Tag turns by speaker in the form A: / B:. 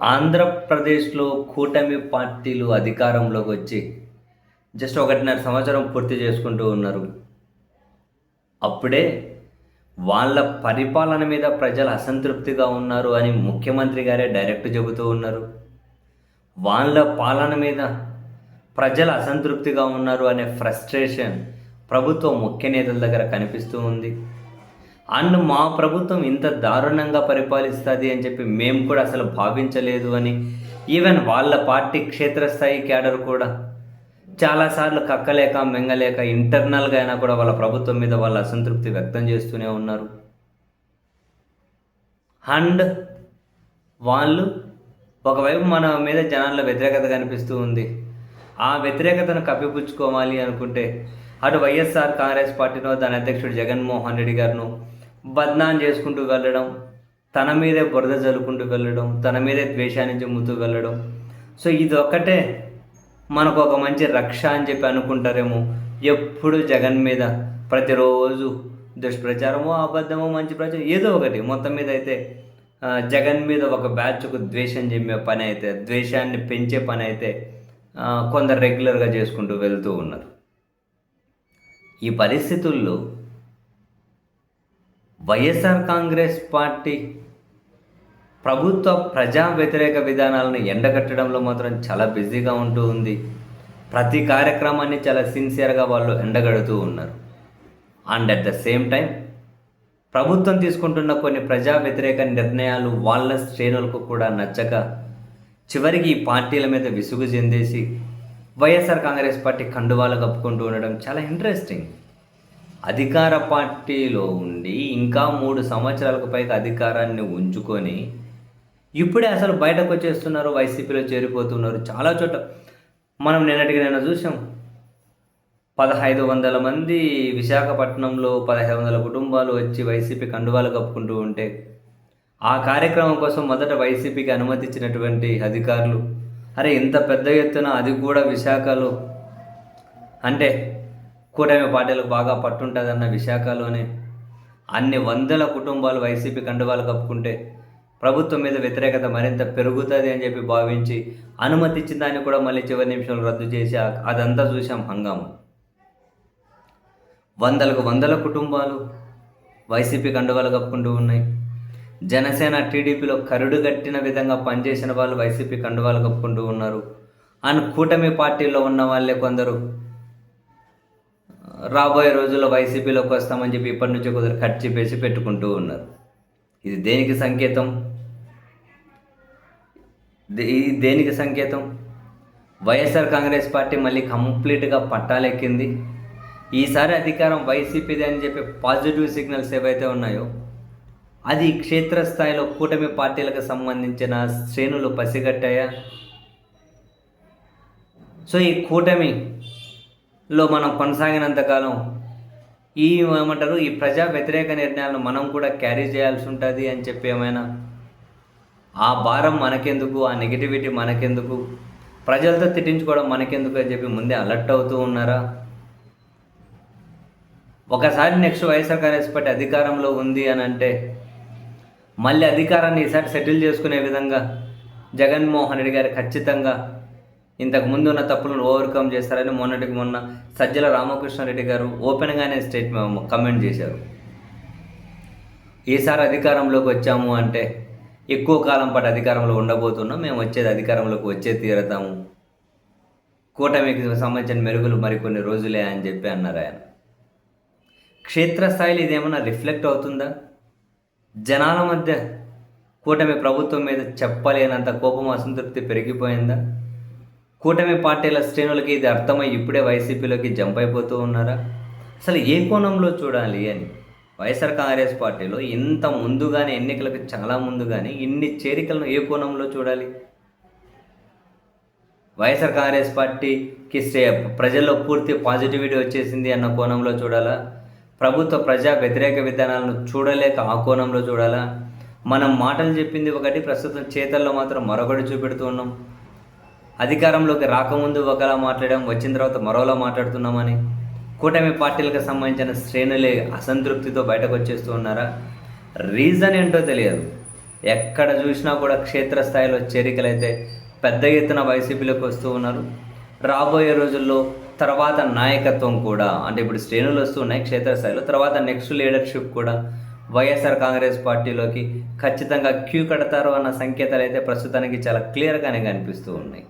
A: ఆంధ్రప్రదేశ్లో కూటమి పార్టీలు అధికారంలోకి వచ్చి జస్ట్ ఒకటిన్నర సంవత్సరం పూర్తి చేసుకుంటూ ఉన్నారు. అప్పుడే వాళ్ళ పరిపాలన మీద ప్రజలు అసంతృప్తిగా ఉన్నారు అని ముఖ్యమంత్రి గారే డైరెక్ట్ చెబుతూ ఉన్నారు. వాళ్ళ పాలన మీద ప్రజలు అసంతృప్తిగా ఉన్నారు అనే ఫ్రస్ట్రేషన్ ప్రభుత్వం ముఖ్య నేతల దగ్గర కనిపిస్తూ ఉంది. అండ్ మా ప్రభుత్వం ఇంత దారుణంగా పరిపాలిస్తుంది అని చెప్పి మేము కూడా అసలు భావించలేదు అని ఈవెన్ వాళ్ళ పార్టీ క్షేత్రస్థాయి క్యాడర్ కూడా చాలాసార్లు కక్కలేక మెంగలేక ఇంటర్నల్గా అయినా కూడా వాళ్ళ ప్రభుత్వం మీద వాళ్ళ అసంతృప్తి వ్యక్తం చేస్తూనే ఉన్నారు. అండ్ వాళ్ళు ఒకవైపు మన మీద జనాల్లో వ్యతిరేకత కనిపిస్తూ ఉంది. ఆ వ్యతిరేకతను కప్పిపుచ్చుకోవాలి అనుకుంటే అటు వైఎస్ఆర్ కాంగ్రెస్ పార్టీలో దాని అధ్యక్షుడు జగన్మోహన్ రెడ్డి గారును బద్నాం చేసుకుంటూ వెళ్ళడం తన మీదే బురద జల్లుకుంటూ వెళ్ళడం తన మీదే ద్వేషాన్ని చెమ్ముతూ వెళ్ళడం. సో ఇది ఒక్కటే మనకు ఒక మంచి రక్ష అని చెప్పి అనుకుంటారేమో ఎప్పుడు జగన్ మీద ప్రతిరోజు దుష్ప్రచారమో అబద్ధమో మంచి ప్రచారం ఏదో ఒకటి. మొత్తం మీద అయితే జగన్ మీద ఒక బ్యాచ్కు ద్వేషం చెప్పే పని అయితే ద్వేషాన్ని పెంచే పని అయితే కొందరు రెగ్యులర్గా చేసుకుంటూ వెళ్తూ ఉన్నారు. ఈ పరిస్థితుల్లో వైఎస్ఆర్ కాంగ్రెస్ పార్టీ ప్రభుత్వ ప్రజా వ్యతిరేక విధానాలను ఎండగట్టడంలో మాత్రం చాలా బిజీగా ఉంటూ ఉంది. ప్రతి కార్యక్రమాన్ని చాలా సిన్సియర్గా వాళ్ళు ఎండగడుతూ ఉన్నారు. And at the same time ప్రభుత్వం తీసుకుంటున్న కొన్ని ప్రజా వ్యతిరేక నిర్ణయాలు వాళ్ళ శ్రేణులకు కూడా నచ్చక చివరికి ఈ పార్టీల మీద విసుగు చెందేసి వైఎస్ఆర్ కాంగ్రెస్ పార్టీ కండువాలు కప్పుకుంటూ ఉండడం చాలా ఇంట్రెస్టింగ్. అధికార పార్టీలో ఉండి ఇంకా మూడు సంవత్సరాలకు పైగా అధికారాన్ని ఉంచుకొని ఇప్పుడే అసలు బయటకు వచ్చేస్తున్నారు వైసీపీలో చేరిపోతున్నారు చాలా చోట్ల. మనం నిన్నటికి నిన్న చూసాం పదహైదు వందల మంది విశాఖపట్నంలో పదహైదు వందల కుటుంబాలు వచ్చి వైసీపీ కండువాలు కప్పుకుంటూ ఉంటే ఆ కార్యక్రమం కోసం మొదట వైసీపీకి అనుమతించినటువంటి అధికారులు అరే ఇంత పెద్ద ఎత్తున అది కూడా విశాఖలో? అంటే కూటమి పార్టీలకు బాగా పట్టుంటుందన్న విశాఖలోనే అన్ని వందల కుటుంబాలు వైసీపీ కండువాలు కప్పుకుంటే ప్రభుత్వం మీద వ్యతిరేకత మరింత పెరుగుతుంది అని చెప్పి భావించి అనుమతిచ్చిన దాన్ని కూడా మళ్ళీ చివరి నిమిషంలో రద్దు చేసి అదంతా చూసాం హంగాము. వందలకు వందల కుటుంబాలు వైసీపీ కండువాలు కప్పుకుంటూ ఉన్నాయి. జనసేన టీడీపీలో కరుడు కట్టిన విధంగా పనిచేసిన వాళ్ళు వైసీపీ కండువాలు కప్పుకుంటూ ఉన్నారు. అండ్ కూటమి పార్టీలో ఉన్న వాళ్ళే కొందరు రాబోయే రోజుల్లో వైసీపీలోకి వస్తామని చెప్పి ఇప్పటి నుంచి కొందరు కట్ చెప్పేసి పెట్టుకుంటూ ఉన్నారు. ఇది దేనికి సంకేతం? దే- ఇది దేనికి సంకేతం? వైఎస్ఆర్ కాంగ్రెస్ పార్టీ మళ్ళీ కంప్లీట్గా పట్టాలెక్కింది. ఈసారి అధికారం వైసీపీది అని చెప్పి పాజిటివ్ సిగ్నల్స్ ఏవైతే ఉన్నాయో అది క్షేత్రస్థాయిలో కూటమి పార్టీలకు సంబంధించిన శ్రేణులు పసిగట్టాయా? సో ఈ కూటమి లో మనం కొనసాగినంతకాలం ఈ ఏమంటారు ఈ ప్రజా వ్యతిరేక నిర్ణయాలను మనం కూడా క్యారీ చేయాల్సి ఉంటుంది అని చెప్పి ఏమైనా? ఆ భారం మనకెందుకు? ఆ నెగిటివిటీ మనకెందుకు? ప్రజలతో తిట్టించుకోవడం మనకెందుకు అని చెప్పి ముందే అలర్ట్ అవుతూ ఉన్నారా? ఒకసారి నెక్స్ట్ వైఎస్ఆర్ కాంగ్రెస్ పార్టీ అధికారంలో ఉంది అని అంటే మళ్ళీ అధికారాన్ని ఈసారి సెటిల్ చేసుకునే విధంగా జగన్మోహన్ రెడ్డి గారు ఖచ్చితంగా ఇంతకు ముందు ఉన్న తప్పులను ఓవర్కమ్ చేస్తారని మొన్నటికి మొన్న సజ్జల రామకృష్ణారెడ్డి గారు ఓపెన్గానే స్టేట్మెంట్ కమెంట్ చేశారు. ఈసారి అధికారంలోకి వచ్చాము అంటే ఎక్కువ కాలం పాటు అధికారంలో ఉండబోతున్నాం మేము వచ్చేది అధికారంలోకి వచ్చే తీరతాము. కూటమికి సంబంధించిన మెరుగులు మరికొన్ని రోజులే అని చెప్పి అన్నారు ఆయన. క్షేత్రస్థాయిలో ఇదేమన్నా రిఫ్లెక్ట్ అవుతుందా? జనాల మధ్య కూటమి ప్రభుత్వం మీద చెప్పలేనంత కోపం అసంతృప్తి పెరిగిపోయిందా? కూటమి పార్టీల శ్రేణులకి ఇది అర్థమై ఇప్పుడే వైసీపీలోకి జంప్ అయిపోతూ ఉన్నారా? అసలు ఏ కోణంలో చూడాలి అని? వైఎస్ఆర్ కాంగ్రెస్ పార్టీలో ఇంత ముందుగానే ఎన్నికలకు చాలా ముందుగానే ఇన్ని చేరికలను ఏ కోణంలో చూడాలి? వైఎస్ఆర్ కాంగ్రెస్ పార్టీకి ప్రజల్లో పూర్తి పాజిటివిటీ వచ్చేసింది అన్న కోణంలో చూడాలా? ప్రభుత్వ ప్రజా వ్యతిరేక విధానాలను చూడలేక ఆ కోణంలో చూడాలా? మనం మాటలు చెప్పింది ఒకటి ప్రస్తుతం చేతల్లో మాత్రం మరొకటి చూపెడుతూ ఉన్నాం. అధికారంలోకి రాకముందు ఒకలా మాట్లాడాం వచ్చిన తర్వాత మరోలా మాట్లాడుతున్నామని. కూటమి పార్టీలకు సంబంధించిన శ్రేణులే అసంతృప్తితో బయటకు వచ్చేస్తూ ఉన్నారా? రీజన్ ఏంటో తెలియదు. ఎక్కడ చూసినా కూడా క్షేత్రస్థాయిలో చేరికలు అయితే పెద్ద ఎత్తున వైసీపీలోకి వస్తూ ఉన్నారు. రాబోయే రోజుల్లో తర్వాత నాయకత్వం కూడా అంటే ఇప్పుడు శ్రేణులు వస్తున్నాయి క్షేత్రస్థాయిలో తర్వాత నెక్స్ట్ లీడర్షిప్ కూడా వైఎస్ఆర్ కాంగ్రెస్ పార్టీలోకి ఖచ్చితంగా క్యూ కడతారు అన్న సంకేతాలు అయితే ప్రస్తుతానికి చాలా క్లియర్గానే కనిపిస్తూ ఉన్నాయి.